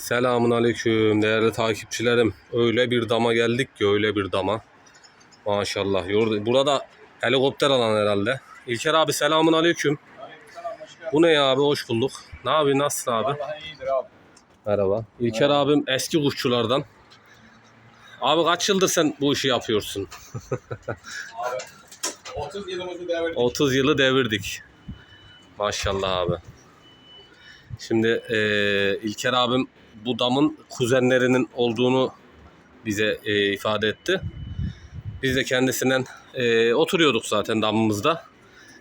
Selamun aleyküm değerli takipçilerim. Öyle bir dama geldik ki öyle bir dama. Maşallah. Burada helikopter alan herhalde. İlker abi selamun aleyküm. Bu ne ya abi hoş bulduk. Ne abi nasılsın abi? Vallahi iyidir abi. Merhaba. İlker abim eski kuşçulardan. Abi kaç yıldır sen bu işi yapıyorsun? Abi 30 yılımızı devirdik. 30 yılı devirdik. Maşallah abi. Şimdi eee İlker abim bu damın kuzenlerinin olduğunu bize eee, ifade etti. Biz de kendisinden eee, oturuyorduk zaten damımızda.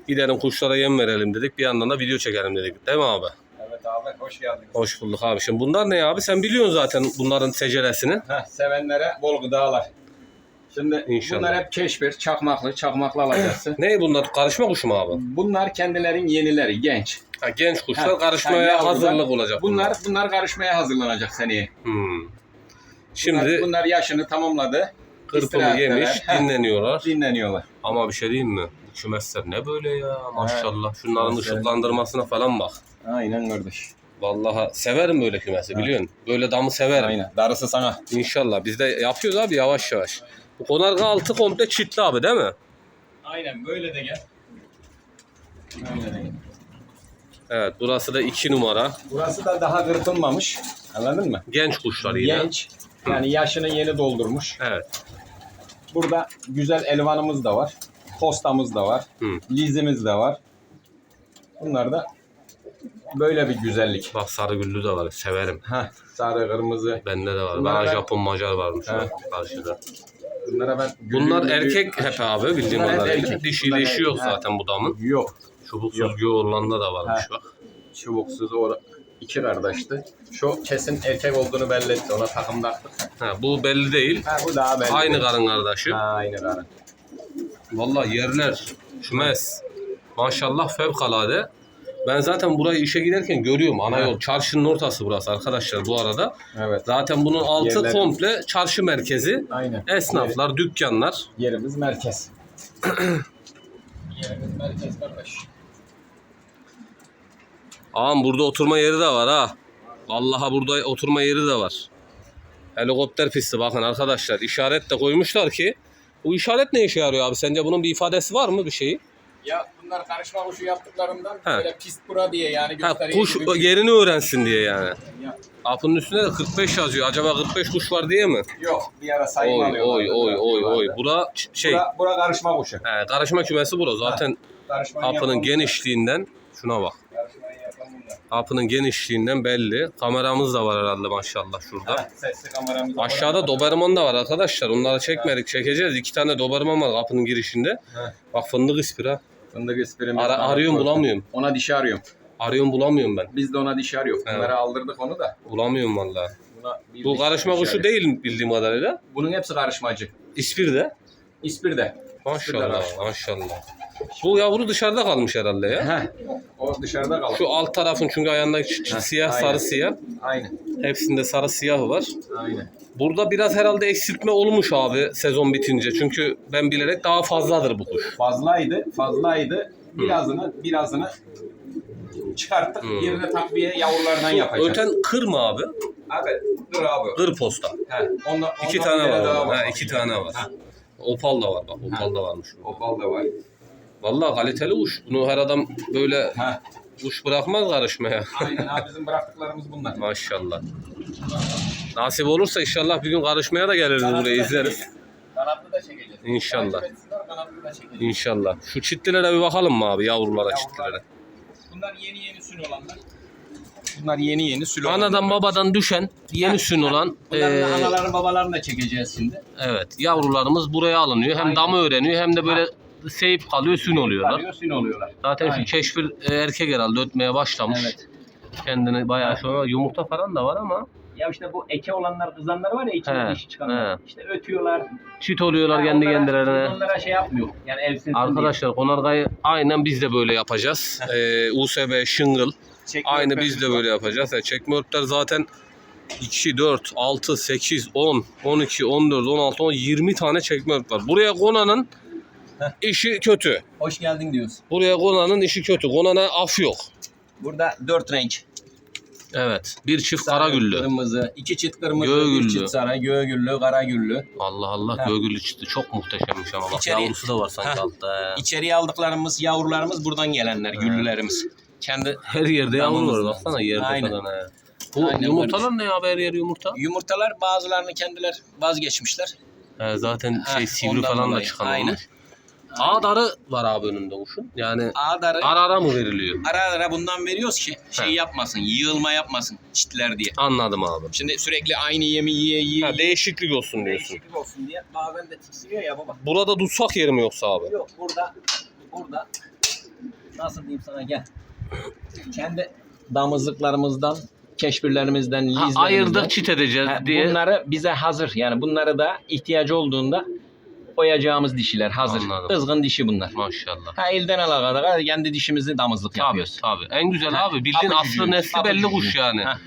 Gidelim kuşlara yem verelim dedik. Bir yandan da video çekelim dedik. Değil mi abi? Evet abi hoş geldiniz. Hoş bulduk abi. Şimdi bunlar ne abi? Sen biliyorsun zaten bunların seceresini. Heh, sevenlere bol gıdalar. Şimdi İnşallah. bunlar hep keşbir, çakmaklı, çakmaklı alacaksın. Ne bunlar? Karışma kuşu mu abi? bunlar kendilerin yenileri, genç. Ha, genç kuşlar Ha, karışmaya ha, yavrular. hazırlık olacak. Bunlar bunlar karışmaya hazırlanacak seneye. Hmm. Bunlar, Şimdi bunlar yaşını tamamladı. istirahatteler. yemiş, Heh, dinleniyorlar. dinleniyorlar. Ama bir şey diyeyim mi? Bu kümesler ne böyle ya maşallah. Şunların Kümesler. ışıklandırmasına falan bak. Aynen kardeş. Vallahi severim böyle kümesi biliyorsun. Böyle damı severim. Aynen. Darısı sana. İnşallah. Biz de yapıyoruz abi yavaş yavaş. Bu konarga altı komple çitli abi değil mi? Aynen böyle de gel. Böyle de gel. Evet burası da iki numara. Burası da daha kırpılmamış. Anladın mı? Genç kuşlar yine. Genç. Yani yaşını yeni doldurmuş. Evet. Burada güzel elvanımız da var. Postamız da var. Hı. Lizimiz de var. Bunlar da böyle bir güzellik. Bak sarı güllü de var. Severim. Heh, sarı, kırmızı. Bende de var. Bunlar Bana ben- Japon Macar varmış Evet. karşıda. Bunlara ben... Bunlar erkek hep abi bildiğim Bunlar hep kadarıyla. erkek. Dişi Bunlar dişi yok zaten bu damın. Yok. Çubuksuz yoğurlanda da varmış Ha. bak. Çubuksuz o iki kardeşti. Şu kesin erkek olduğunu belli etti. Ona takım taktık. Ha, bu belli değil. Ha, bu daha belli. Aynı karın kardeşi. Ha, aynı karın. Vallahi yerler, kümes. Maşallah fevkalade. Ben zaten burayı işe giderken görüyorum. Ana yol, çarşının ortası burası arkadaşlar bu arada. Evet. Zaten bunun altı Yerleri- komple çarşı merkezi. Aynen. Esnaflar, dükkanlar. Yerimiz merkez. Yerimiz merkez kardeş. Ağam burada oturma yeri de var ha. Vallahi burada oturma yeri de var. Helikopter pisti bakın arkadaşlar. işaret de koymuşlar ki. Bu işaret ne işe yarıyor abi? Sence bunun bir ifadesi var mı bir şeyi? Ya bunlar karışma kuşu yaptıklarından Ha. böyle pist bura diye yani Ha, gösteriyor. kuş gibi bir- yerini öğrensin diye yani. Ya, Kapının üstünde de 45 yazıyor. Acaba 45 kuş var diye mi? Yok bir ara sayım Oy alıyorlar. oy oy oy oy. Bura ç- şey, Bura, bura karışma kuşu. he, karışma kümesi bura. Zaten Karışmayı kapının yapan- genişliğinden şuna bak. Karışmayı yapan bunlar. Kapının genişliğinden belli. Kameramız da var herhalde maşallah şurada. Ha, sesli kameramız var. Aşağıda Doberman da var arkadaşlar. Onları çekmedik. Çekeceğiz. İki tane Doberman var kapının girişinde. He. Bak fındık ispira. Fındık esprimiz Ara, arıyorum bulamıyorum. Ona dişi arıyorum. Arıyorum bulamıyorum ben. Biz de ona dişi arıyoruz. Evet. Bunlara aldırdık onu da. Bulamıyorum valla. Buna bir Bu dişi karışma dişi kuşu arıyoruz. değil bildiğim kadarıyla. Bunun hepsi karışmacı. İspir de. İspir de. Maşallah maşallah. Bu yavru dışarıda kalmış herhalde ya. Heh. O dışarıda kalır. Şu alt tarafın çünkü Heh, siyah aynen. sarı siyah. Aynen. Hepsinde sarı siyahı var. Aynen. Burada biraz herhalde eksiltme olmuş abi sezon bitince. Çünkü ben bilerek daha fazladır bu kuş. Fazlaydı. Fazlaydı. Birazını birazını çıkarttık. Hmm. Yerine takviye yavrulardan yapacağız. öten kır mı abi? Abi dur abi. Kır posta. He, ondan, İki tane var. orada. Ha, iki tane var. Ha. Opal da var bak. Opal da varmış. Opal da var. Vallahi kaliteli kuş. Bunu her adam böyle Ha. kuş bırakmaz karışmaya. Aynen abi bizim bıraktıklarımız bunlar. Maşallah. Nasip olursa inşallah bir gün karışmaya da geliriz Kanatlı buraya da izleriz. çekeceğiz. Kanatlı da çekeceğiz. İnşallah. Takip etsinler, kanatlı da çekeceğiz. İnşallah. Şu çitlilere bir bakalım mı abi yavrulara çitlilere. Bunlar yeni yeni sül olanlar. Bunlar yeni yeni sül olanlar. Anadan babadan düşen yeni sün olan Bunların eee, anaların babalarını da çekeceğiz şimdi. evet yavrularımız buraya alınıyor. Hem Aynen. damı öğreniyor hem de böyle seyip kalıyor sün oluyorlar. Arıyor sül oluyorlar. Zaten Aynen. şu keşfir e, erkek herhalde ötmeye başlamış. Evet. Kendini bayağı sonra yumurta falan da var ama Ya işte bu eke olanlar kızanlar var ya içinde dişi çıkanlar. he. İşte ötüyorlar. çit oluyorlar Ha, kendi onlara- kendilerine. Onlara şey yapmıyor. Yani evsizsin Arkadaşlar konargayı aynen biz de böyle yapacağız. Ee, USB shingle diye. aynı biz de böyle yapacağız. Yani çekme örtler zaten 2, 4, 6, 8, 10, 12, 14, 16, 10, 20 tane çekme ört var. Buraya konanın işi kötü. Hoş geldin diyoruz. Buraya konanın işi kötü. Konana af yok. Burada dört renk. Evet. Bir çift kara güllü. Kırmızı. iki çift kırmızı, Göğügüllü. bir çift sarı, göğügüllü, kara güllü. Allah Allah Ha. göğgüllü çıktı. Çok muhteşemmiş ama bak İçeri- yavrusu da var sanki Ha. altta. İçeriye aldıklarımız, yavrularımız buradan gelenler, güllülerimiz. Kendi Her yerde yavru var baksana yerde Aynen. falan he. Bu Aynen yumurtalar ne abi her yer yumurta? yumurtalar bazılarını kendiler vazgeçmişler. He, zaten Ha, şey sivri ondan falan da dolayı. çıkan Aynen. olmuş. Ağdarı var abi önünde kuşun. Yani Ağdarı ara ara mı veriliyor? ara ara bundan veriyoruz ki şey yapmasın, yığılma yapmasın çitler diye. Anladım abi. Şimdi sürekli aynı yemi yiye yiye, Ha, yiye değişiklik olsun diyorsun. değişiklik olsun diye bazen de tiksiniyor ya baba. Burada tutsak yeri mi yoksa abi? Yok burada burada nasıl diyeyim sana gel. Kendi damızlıklarımızdan, keşbirlerimizden, Ha, lizlerimizden ayırdık çit edeceğiz Ha, diye. Bunları bize hazır yani bunları da ihtiyacı olduğunda koyacağımız dişiler hazır. Anladım. Kızgın dişi bunlar. Maşallah. Ha elden ala kadar kendi dişimizi damızlık Tabii yapıyoruz. tabii. En güzel Ha, abi. Bildiğin aslı nesli belli kuş cücüğü. yani. Ha.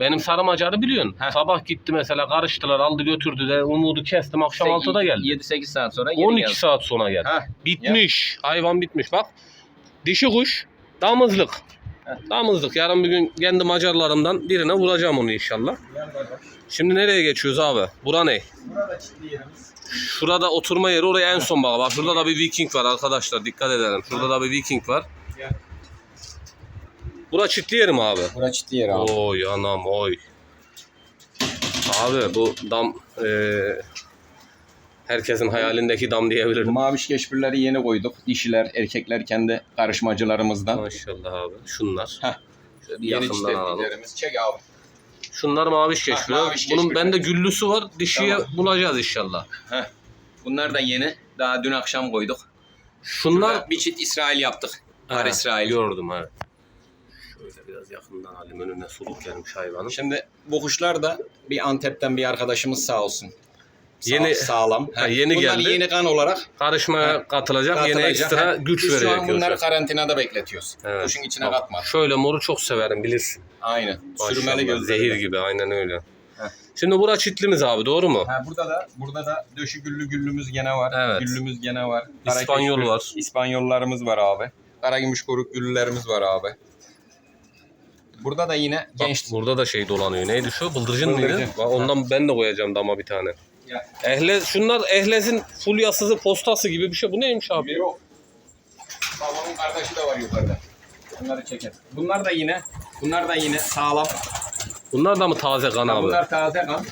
Benim sarı macarı biliyorsun. Ha. Sabah gitti mesela karıştılar aldı götürdü de umudu kestim akşam 6'da geldi. 7-8 saat sonra geri 12 geldi. saat sonra geldi. Ha. Bitmiş. Hayvan bitmiş. Bak. Dişi kuş. Damızlık. Damızlık. Yarın bir gün kendi macarlarımdan birine vuracağım onu inşallah. Şimdi nereye geçiyoruz abi? Bura ne? Burada çitli yerimiz. Şurada oturma yeri oraya en son bak. Bak şurada da bir viking var arkadaşlar. Dikkat edelim. Şurada da bir viking var. Gel. Bura çitli yeri mi abi? Bura çitli yer abi. Oy anam oy. Abi bu dam eee, herkesin hayalindeki dam diyebilirim. Maviş keşbirleri yeni koyduk. Dişiler, erkekler kendi karışmacılarımızdan. Maşallah abi. Şunlar. Heh. Şöyle bir Yeni yakından alalım. çiftliklerimiz. Çek abi. Şunlar maviş keşfiyor. maviş Bunun keşfiyor. bende güllüsü var. Dişiye Tamam. bulacağız inşallah. Bunlar da yeni. Daha dün akşam koyduk. Şunlar Şurada bir çift İsrail yaptık. Var Ha, İsrail. Gördüm evet. Şöyle biraz yakından alayım önüne suluk gelmiş hayvanın. Şimdi bu kuşlar da bir Antep'ten bir arkadaşımız sağ olsun. Yeni- sağlam. Ha, yeni Bunlar geldi. yeni kan olarak Karışmaya katılacak, yeni katılacak. ekstra Ha, güç Biz şu an verecek. bunları karantinada bekletiyoruz. Evet. Kuşun içine Bak, katma. Şöyle moru çok severim bilirsin. Aynen. Maşallah, Sürmeli gözleri. Zehir gibi aynen öyle. Heh. Şimdi bura çitlimiz abi doğru mu? Ha, burada da burada da döşü güllü güllümüz gene var. Evet. Güllümüz gene var. Kara İspanyol var. İspanyollarımız var abi. Karagümüş koruk güllülerimiz var abi. Burada da yine Bak, genç burada da şey dolanıyor. Neydi şu? Bıldırcın mıydı? Bıldırcın. Bak, Ondan ben de koyacağım dama bir tane. Ehle, şunlar ehlezin fulyasızı postası gibi bir şey. Bu neymiş abi? Yok. Babamın kardeşi de var yukarıda. Bunları çeker. Bunlar da yine bunlar da yine sağlam. Bunlar da mı taze kan abi? Bunlar, Bunlar taze kan.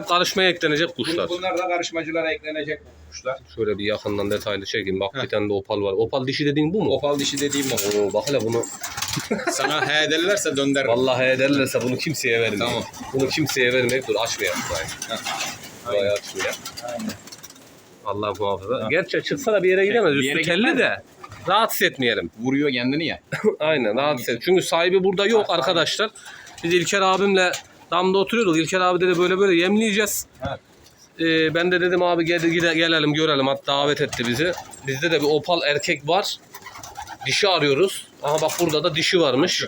hep karışmaya eklenecek kuşlar. Bun- Bunlar da karışmacılara eklenecek kuşlar. Şöyle bir yakından detaylı çekeyim. Bak Heh. bir tane de opal var. Opal dişi dediğin bu mu? Opal dişi dediğim o. Oo, bak hele bunu. Sana he derlerse döndür. Vallahi ederlerse bunu kimseye vermeyin. Tamam. Bunu kimseye vermeyip dur açmayalım. Burayı. Aynen. açmayalım. Aynen. Allah muhafaza. Ha. Gerçi çıksa da bir yere gidemez. Bir Üstü telli gitmez. de. Rahatsız etmeyelim. Vuruyor kendini ya. Aynen rahatsız et. Çünkü sahibi burada yok arkadaşlar. Biz İlker abimle damda oturuyorduk. İlker abi dedi böyle böyle yemleyeceğiz. Evet. Ee, ben de dedim abi gel, gide- gelelim görelim. Hatta davet etti bizi. Bizde de bir opal erkek var. Dişi arıyoruz. Aha bak burada da dişi varmış.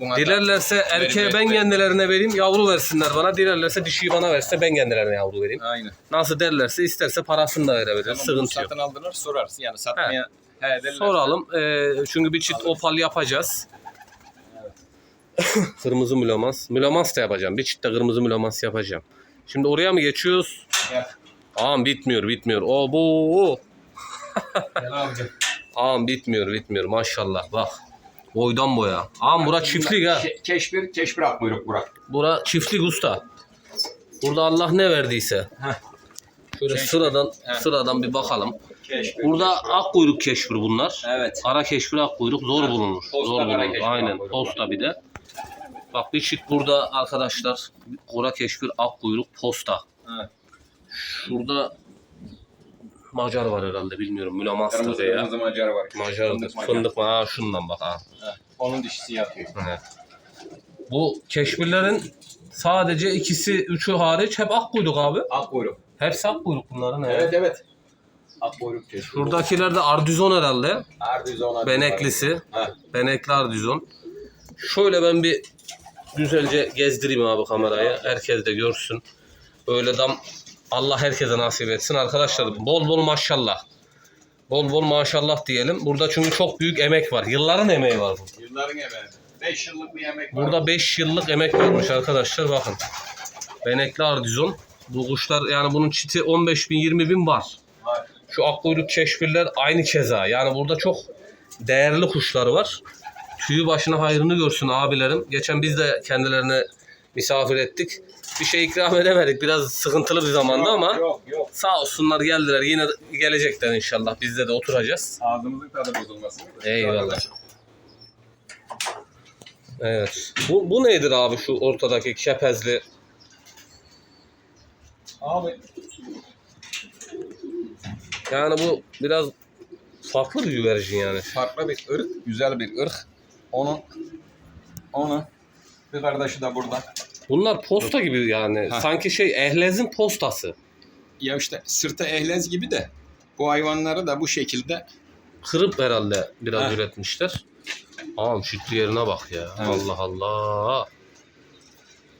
Buna Dilerlerse erkeğe ben kendilerine vereyim yavru versinler bana. Dilerlerse dişiyi bana verse ben kendilerine yavru vereyim. Aynen. Nasıl derlerse isterse parasını da verebiliriz. Tamam, Sıkıntı yok. satın aldılar sorarsın. Yani satmaya he, derlerse. Soralım. Ee, çünkü bir çift opal yapacağız. kırmızı mülamans. Mülamans da yapacağım. Bir çift de kırmızı mülamans yapacağım. Şimdi oraya mı geçiyoruz? Gel. Ağam bitmiyor bitmiyor. O bu. Gel abicim. Ağam bitmiyor bitmiyor maşallah bak. Boydan boya. Ağam bura çiftlik ha. Ke- keşbir, keşbir buyruk Burak. Bura çiftlik usta. Burada Allah ne verdiyse. Heh. Şöyle Keşfir. sıradan Heh. sıradan bir bakalım. Keşbir. Burada ak kuyruk keşfir bunlar. Evet. Kara keşfir ak kuyruk zor bulunur. Posta zor kara bulunur. keşfir Aynen. Posta bir de. Bak bir çift burada arkadaşlar. Kara keşfir ak kuyruk posta. Evet. Şurada Macar var herhalde bilmiyorum. Mülamans Kırmızı veya kırmızı macar var. Macar'dır. Fındık macar. Fındık mı? Ha şundan bak ha. Heh, Onun dişisi yatıyor. Evet. Bu keşfirlerin sadece ikisi, üçü hariç hep ak kuyruk abi. Ak buyruk. Hepsi ak kuyruk bunların. he. Evet evet. Ak buyruk keşbir. Şuradakiler de ardüzon herhalde. Ardizona. Beneklisi. Heh. Benekli ardüzon. Şöyle ben bir güzelce gezdireyim abi kamerayı. Herkes de görsün. Böyle dam Allah herkese nasip etsin. Arkadaşlar bol bol maşallah. Bol bol maşallah diyelim. Burada çünkü çok büyük emek var. Yılların emeği var bu. Yılların emeği. 5 yıllık bir yemek var. Burada 5 yıllık emek vermiş arkadaşlar bakın. Benekli ardizon. Bu kuşlar yani bunun çiti 15 bin 20 bin var. Var. Şu akkuyruk keşfirler aynı keza. Yani burada çok değerli kuşlar var. Tüyü başına hayrını görsün abilerim. Geçen biz de kendilerine misafir ettik. Bir şey ikram edemedik. Biraz sıkıntılı bir zamanda Yok, ama Yok yok. sağ olsunlar geldiler. Yine gelecekler inşallah. Bizde de oturacağız. Ağzımızın tadı bozulmasın. Eyvallah. Evet. Bu, bu nedir abi şu ortadaki kepezli? Abi Yani bu biraz farklı bir güvercin yani. farklı bir ırk, güzel bir ırk. Onun onun bir kardeşi de burada. Bunlar posta gibi yani. Ha. Sanki şey ehlezin postası. Ya işte sırtı ehlez gibi de bu hayvanları da bu şekilde Kırıp herhalde biraz Ha. üretmişler. Ağam şükrü yerine bak ya. Evet. Allah Allah.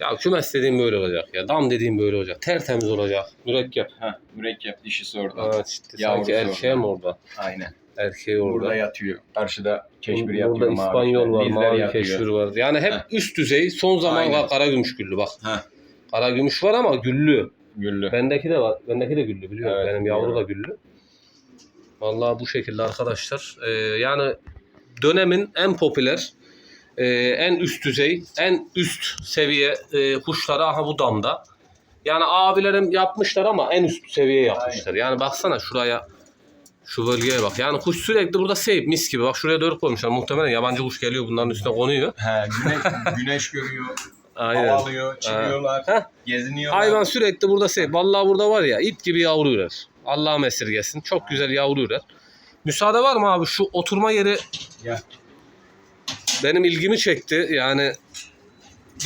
Ya kümes dediğim böyle olacak ya. Dam dediğim böyle olacak. Tertemiz olacak. Mürekkep. ha, mürekkep dişisi orada. Evet işte Yavrusu sanki erkeğe mi orada? Aynen. Erkeği orada. Burada yatıyor. Karşıda keşbir Burada yatıyor. mavi İspanyol var, Dizler mavi yatıyor. var. Yani hep Ha. üst düzey. Son zaman Aynen. kara gümüş güllü bak. Ha, Kara gümüş var ama güllü. güllü. Bendeki de var. Bendeki de güllü biliyorum. Evet, Benim yavru da güllü. Vallahi bu şekilde arkadaşlar. Ee, yani dönemin en popüler, e, en üst düzey, en üst seviye e, kuşları aha bu damda. Yani abilerim yapmışlar ama en üst seviye yapmışlar. Yani baksana şuraya, şu bölgeye bak. Yani kuş sürekli burada seyip mis gibi. Bak şuraya dört koymuşlar. Muhtemelen yabancı kuş geliyor bunların üstüne konuyor. He, güneş, güneş görüyor, Aynen. hava alıyor, çıkıyorlar, Heh. geziniyorlar. Hayvan sürekli burada seyip. Vallahi burada var ya ip gibi yavru ürer. Allah'ım esirgesin. Çok güzel yavru ürer. Müsaade var mı abi? Şu oturma yeri benim ilgimi çekti. Yani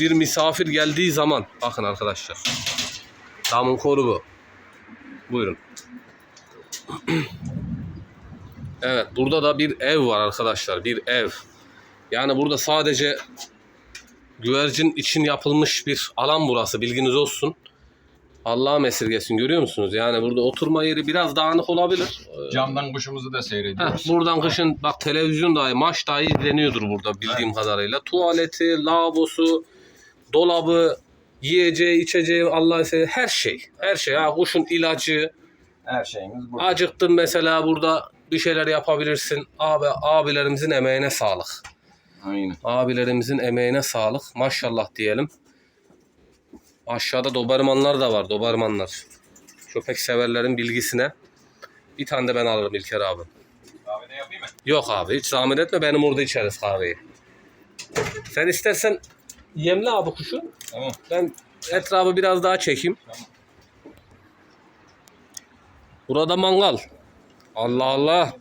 bir misafir geldiği zaman bakın arkadaşlar. Damın koru bu. Buyurun. Evet burada da bir ev var arkadaşlar. Bir ev. Yani burada sadece güvercin için yapılmış bir alan burası. Bilginiz olsun. Allah'ım esirgesin görüyor musunuz? Yani burada oturma yeri biraz dağınık olabilir. Ee, Camdan kuşumuzu da Heh, seyrediyoruz. buradan kışın bak televizyon dahi maç dahi izleniyordur burada bildiğim kadarıyla. Tuvaleti, lavabosu, dolabı, yiyeceği, içeceği, Allah seversen her şey. Her şey. Ha, kuşun ilacı. Her şeyimiz burada. Acıktın mesela burada bir şeyler yapabilirsin. Abi abilerimizin emeğine sağlık. Aynen. Abilerimizin emeğine sağlık. Maşallah diyelim. Aşağıda dobermanlar da var. Dobermanlar. Köpek severlerin bilgisine. Bir tane de ben alırım İlker abi. Kahve de yapayım mı? Yok abi hiç zahmet etme benim orada içeriz kahveyi. Sen istersen yemle abi kuşu. Tamam. Ben etrafı biraz daha çekeyim. Tamam. Burada mangal. Allah Allah.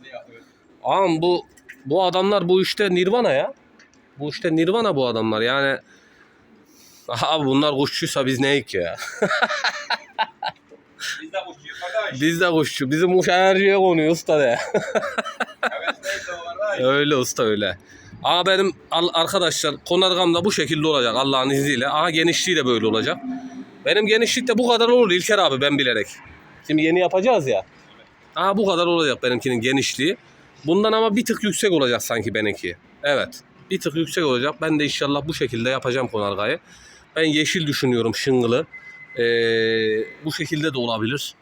Ağam bu bu adamlar bu işte nirvana ya. Bu işte nirvana bu adamlar yani. Abi bunlar kuşçuysa biz neyik ya? Biz de kuşçuyuz arkadaş. Biz de kuşçu. Bizim kuş her şeye konuyor usta de. Öyle usta öyle. Aa benim arkadaşlar konargam da bu şekilde olacak Allah'ın izniyle. Aha genişliği de böyle olacak. Benim genişlik de bu kadar olur İlker abi ben bilerek. Şimdi yeni yapacağız ya. Aha bu kadar olacak benimkinin genişliği. Bundan ama bir tık yüksek olacak sanki benimki. Evet. Bir tık yüksek olacak. Ben de inşallah bu şekilde yapacağım konargayı. Ben yeşil düşünüyorum şıngılı. Ee, bu şekilde de olabilir.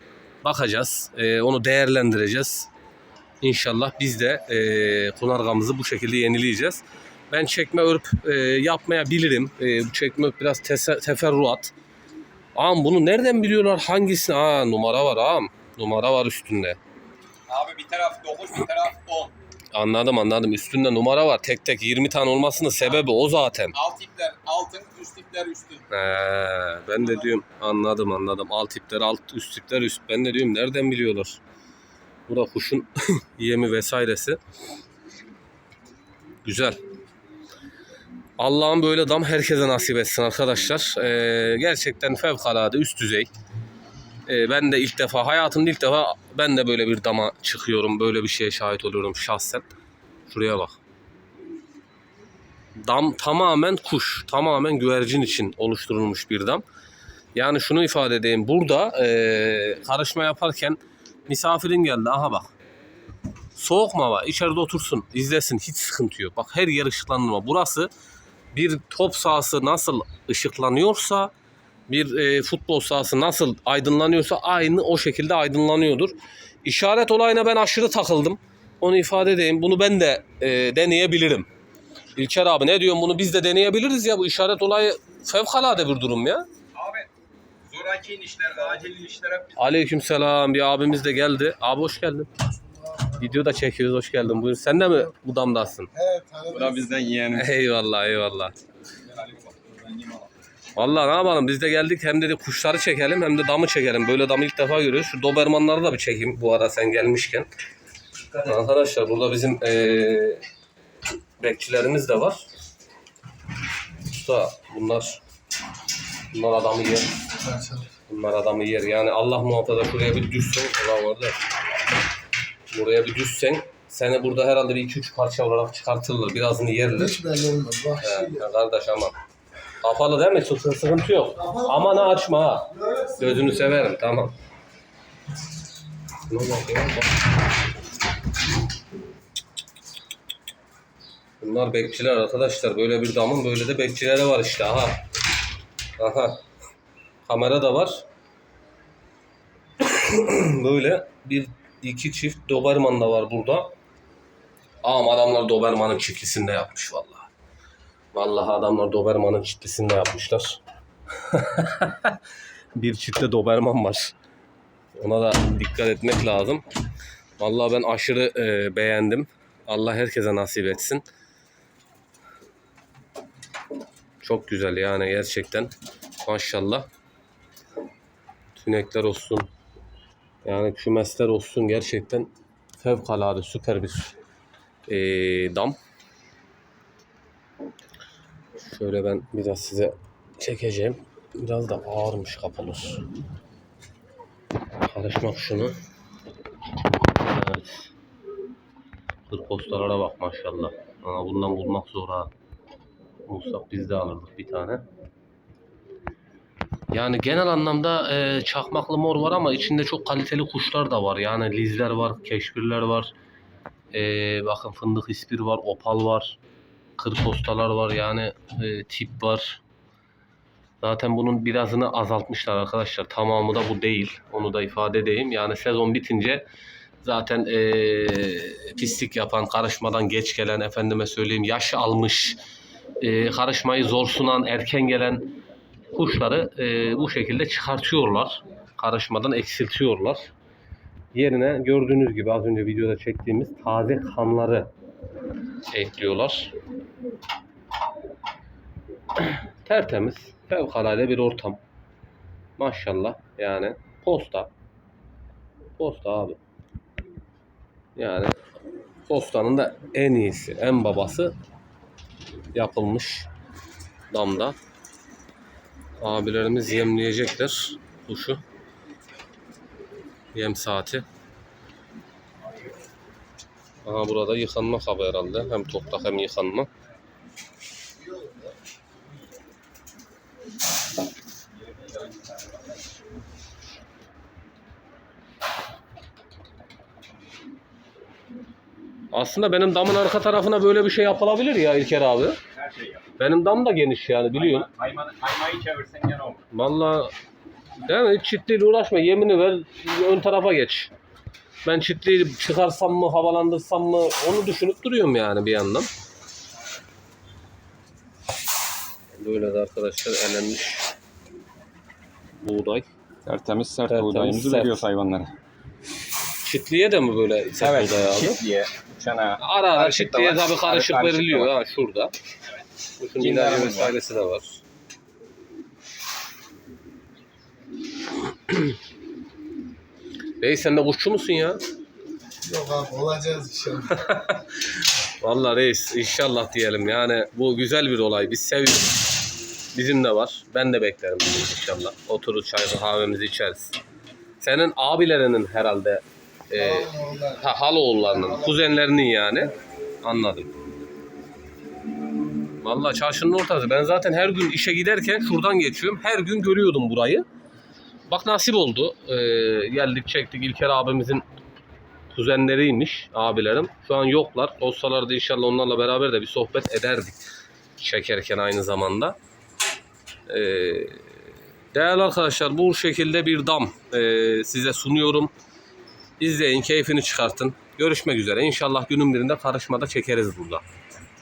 Bakacağız. Ee, onu değerlendireceğiz. İnşallah biz de e, konargamızı bu şekilde yenileyeceğiz. Ben çekme örp e, yapmaya bilirim. E, bu çekme örp biraz teferruat. Ağam bunu nereden biliyorlar hangisini? Aa numara var ağam. Numara var üstünde. Bir taraf 9 bir taraf 10. Anladım anladım. Üstünde numara var. Tek tek 20 tane olmasının sebebi o zaten. Alt ipler altın, üst ipler üstün. He, ben de diyorum anladım anladım. Alt ipler alt, üst ipler üst. Ben de diyorum nereden biliyorlar? Bu da kuşun yemi vesairesi. Güzel. Allah'ın böyle dam herkese nasip etsin arkadaşlar. Ee, gerçekten fevkalade üst düzey. Ee, ben de ilk defa hayatımda ilk defa ben de böyle bir dama çıkıyorum. Böyle bir şeye şahit oluyorum şahsen. Şuraya bak. Dam tamamen kuş, tamamen güvercin için oluşturulmuş bir dam. Yani şunu ifade edeyim. Burada eee, karışma yaparken misafirin geldi. Aha bak. Soğuk mu hava? İçeride otursun, izlesin. Hiç sıkıntı yok. Bak her yer ışıklandırma. Burası bir top sahası nasıl ışıklanıyorsa bir e, futbol sahası nasıl aydınlanıyorsa aynı o şekilde aydınlanıyordur. İşaret olayına ben aşırı takıldım. Onu ifade edeyim. Bunu ben de e, deneyebilirim. İlker abi ne diyorsun bunu biz de deneyebiliriz ya bu işaret olayı fevkalade bir durum ya. Abi zoraki inişler, acil inişler hep Aleykümselam bir abimiz de geldi. Abi hoş geldin. Video da çekiyoruz hoş geldin. Buyur sen de mi bu damdasın? Evet, Bu da bizden yeğenimiz. Eyvallah eyvallah. Vallahi ne yapalım biz de geldik hem de kuşları çekelim hem de damı çekelim. Böyle damı ilk defa görüyoruz. Şu dobermanları da bir çekeyim bu ara sen gelmişken. Arkadaşlar burada bizim eee bekçilerimiz de var. Usta bunlar bunlar adamı yer. Bunlar adamı yer. Yani Allah muhafaza şuraya bir düşsen. Ulan orada. Buraya bir düşsen seni burada herhalde bir iki üç parça olarak çıkartırlar. Birazını yerler. Hiç belli olmaz. Vahşi he, kardeş aman. Kapalı değil mi? Sıkıntı, sıkıntı yok. Aman açma ha. Gözünü severim tamam. Bunlar bekçiler arkadaşlar. Böyle bir damın böyle de bekçileri var işte. Aha. Aha. Kamera da var. böyle bir iki çift Doberman da var burada. Ama adamlar Doberman'ın çiftlisinde yapmış vallahi. Vallahi adamlar Doberman'ın çiftlisinde yapmışlar. bir çifte Doberman var. Ona da dikkat etmek lazım. Vallahi ben aşırı e, beğendim. Allah herkese nasip etsin. Çok güzel yani gerçekten. Maşallah. Tünekler olsun. Yani kümesler olsun gerçekten fevkalade süper bir e, dam. Şöyle ben biraz size çekeceğim. Biraz da ağırmış kapalı. Karışmak şunu. Evet. Hırpostalara bak maşallah. Aa, bundan bulmak zor ha. Bulsak biz de alırdık bir tane. Yani genel anlamda e, çakmaklı mor var ama içinde çok kaliteli kuşlar da var. Yani lizler var, keşbirler var. E, bakın fındık ispir var, opal var. Kırpostalar var yani e, tip var. Zaten bunun birazını azaltmışlar arkadaşlar. Tamamı da bu değil. Onu da ifade edeyim. Yani sezon bitince zaten e, pislik yapan, karışmadan geç gelen, efendime söyleyeyim yaş almış, e, karışmayı zor sunan, erken gelen kuşları e, bu şekilde çıkartıyorlar. Karışmadan eksiltiyorlar. Yerine gördüğünüz gibi az önce videoda çektiğimiz taze kanları ekliyorlar. Tertemiz, fevkalade bir ortam. Maşallah yani posta. Posta abi. Yani postanın da en iyisi, en babası yapılmış damda. Abilerimiz yemleyecekler kuşu. Yem saati. Aha burada yıkanma kabı herhalde. Hem toprak hem yıkanma. Aslında benim damın arka tarafına böyle bir şey yapılabilir ya İlker abi. Her şey yap. Benim dam da geniş yani biliyorsun. Hayman, haymayı çevirsen gene olur. Değil mi? Hiç çitliyle uğraşma. Yemini ver. Ön tarafa geç. Ben çitliyi çıkarsam mı, havalandırsam mı onu düşünüp duruyorum yani bir yandan. Böyle de arkadaşlar elenmiş buğday. Tertemiz sert Tertemiz, buğdayımızı sert. veriyoruz hayvanlara. Çitliye de mi böyle sert buğday abi? çiftliğe, çana. Ara ara çitliye tabii karışık da veriliyor ha şurada. Kuşun Cindarımız ilacı var. vesairesi de var. Reis sen de kuşçu musun ya? Yok abi olacağız inşallah. Vallahi reis inşallah diyelim yani bu güzel bir olay biz seviyoruz. Bizim de var. Ben de beklerim inşallah. Oturur çay kahvemizi içeriz. Senin abilerinin herhalde e, ha, haloğullarının, kuzenlerinin yani. Anladım. Vallahi çarşının ortası. Ben zaten her gün işe giderken şuradan geçiyorum. Her gün görüyordum burayı. Bak nasip oldu. Ee, geldik çektik İlker abimizin kuzenleriymiş abilerim. Şu an yoklar. Olsalardı inşallah onlarla beraber de bir sohbet ederdik. çekerken aynı zamanda. Ee, değerli arkadaşlar bu şekilde bir dam ee, size sunuyorum. İzleyin, keyfini çıkartın. Görüşmek üzere. İnşallah günün birinde karışmada çekeriz burada.